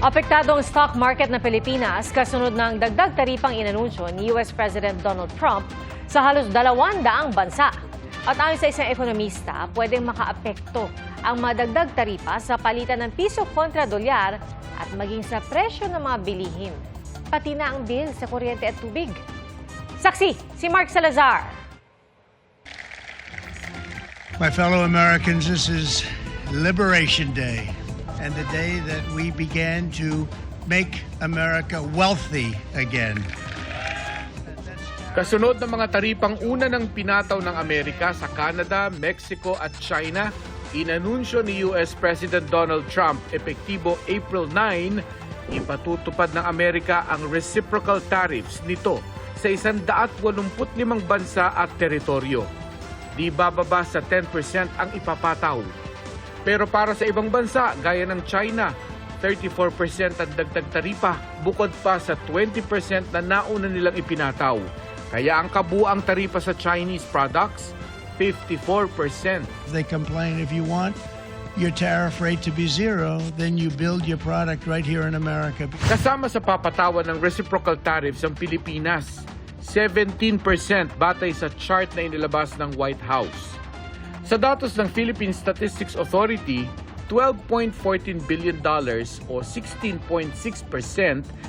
Apektado ang stock market ng Pilipinas kasunod ng dagdag taripang inanunsyo ni US President Donald Trump sa halos dalawang daang bansa. At ayon sa isang ekonomista, pwedeng makaapekto ang madagdag taripa sa palitan ng piso kontra dolyar at maging sa presyo ng mga bilihin. Pati na ang bill sa kuryente at tubig. Saksi, si Mark Salazar. My fellow Americans, this is Liberation Day and the day that we began to make America wealthy again. Kasunod ng mga taripang una ng pinataw ng Amerika sa Canada, Mexico at China, inanunsyo ni US President Donald Trump epektibo April 9, ipatutupad ng Amerika ang reciprocal tariffs nito sa 185 bansa at teritoryo. Di bababa sa 10% ang ipapataw. Pero para sa ibang bansa gaya ng China, 34% ang dagdag taripa bukod pa sa 20% na nauna nilang ipinataw. Kaya ang kabuang taripa sa Chinese products, 54%. They complain if you want your tariff rate to be zero, then you build your product right here in America. Kasama sa papatawan ng reciprocal tariffs ang Pilipinas, 17% batay sa chart na inilabas ng White House. Sa datos ng Philippine Statistics Authority, 12.14 billion dollars o 16.6%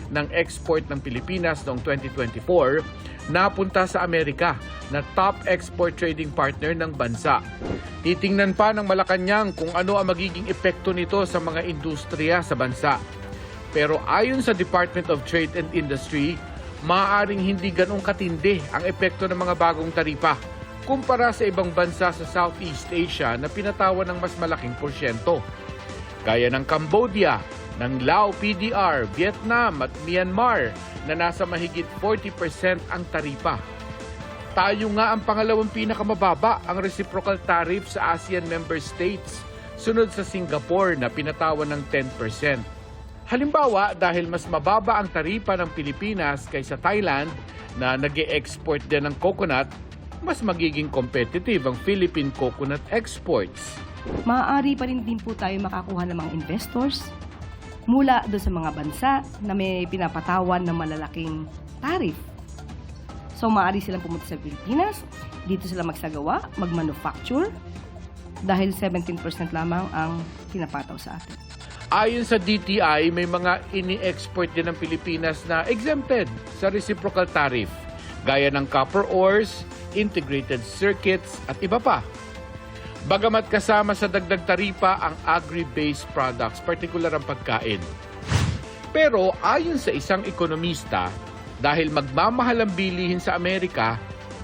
ng export ng Pilipinas noong 2024 napunta sa Amerika na top export trading partner ng bansa. Titingnan pa ng Malacanang kung ano ang magiging epekto nito sa mga industriya sa bansa. Pero ayon sa Department of Trade and Industry, maaaring hindi ganong katindi ang epekto ng mga bagong taripa kumpara sa ibang bansa sa Southeast Asia na pinatawan ng mas malaking porsyento. Gaya ng Cambodia, ng Lao PDR, Vietnam at Myanmar na nasa mahigit 40% ang taripa. Tayo nga ang pangalawang pinakamababa ang reciprocal tariff sa ASEAN member states, sunod sa Singapore na pinatawan ng 10%. Halimbawa, dahil mas mababa ang taripa ng Pilipinas kaysa Thailand na nag export din ng coconut, mas magiging competitive ang Philippine coconut exports. maaari pa rin din po tayo makakuha ng mga investors mula doon sa mga bansa na may pinapatawan ng malalaking tarif. So, maaari silang pumunta sa Pilipinas, dito sila magsagawa, mag-manufacture, dahil 17% lamang ang pinapataw sa atin. Ayon sa DTI, may mga ini-export din ng Pilipinas na exempted sa reciprocal tariff, gaya ng copper ores, integrated circuits at iba pa. Bagamat kasama sa dagdag taripa ang agri-based products, partikular ang pagkain. Pero ayon sa isang ekonomista, dahil magmamahal ang bilihin sa Amerika,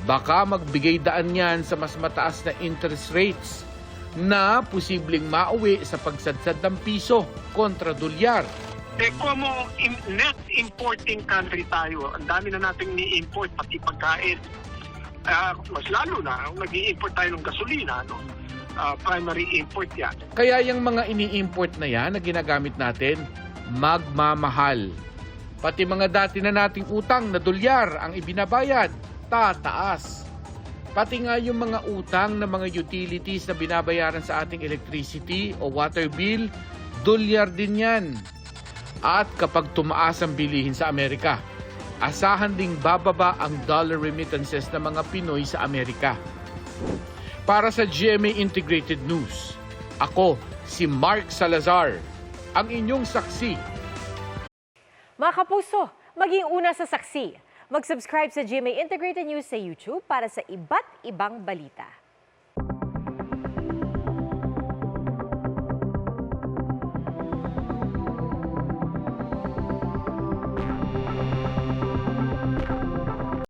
baka magbigay daan yan sa mas mataas na interest rates na posibleng mauwi sa pagsadsad ng piso kontra dolyar. Eh, kung mo im- net importing country tayo, ang dami na nating ni-import, pati pagkain. Ah, mas lalo na, kung nag import tayo ng gasolina, no? Ah, primary import yan. Kaya yung mga ini-import na yan na ginagamit natin, magmamahal. Pati mga dati na nating utang na dolyar ang ibinabayad, tataas. Pati nga yung mga utang na mga utilities na binabayaran sa ating electricity o water bill, dolyar din yan. At kapag tumaas ang bilihin sa Amerika, asahan ding bababa ang dollar remittances ng mga Pinoy sa Amerika. Para sa GMA Integrated News, ako si Mark Salazar, ang inyong saksi Mga kapuso, maging una sa saksi. Mag-subscribe sa GMA Integrated News sa YouTube para sa iba't ibang balita.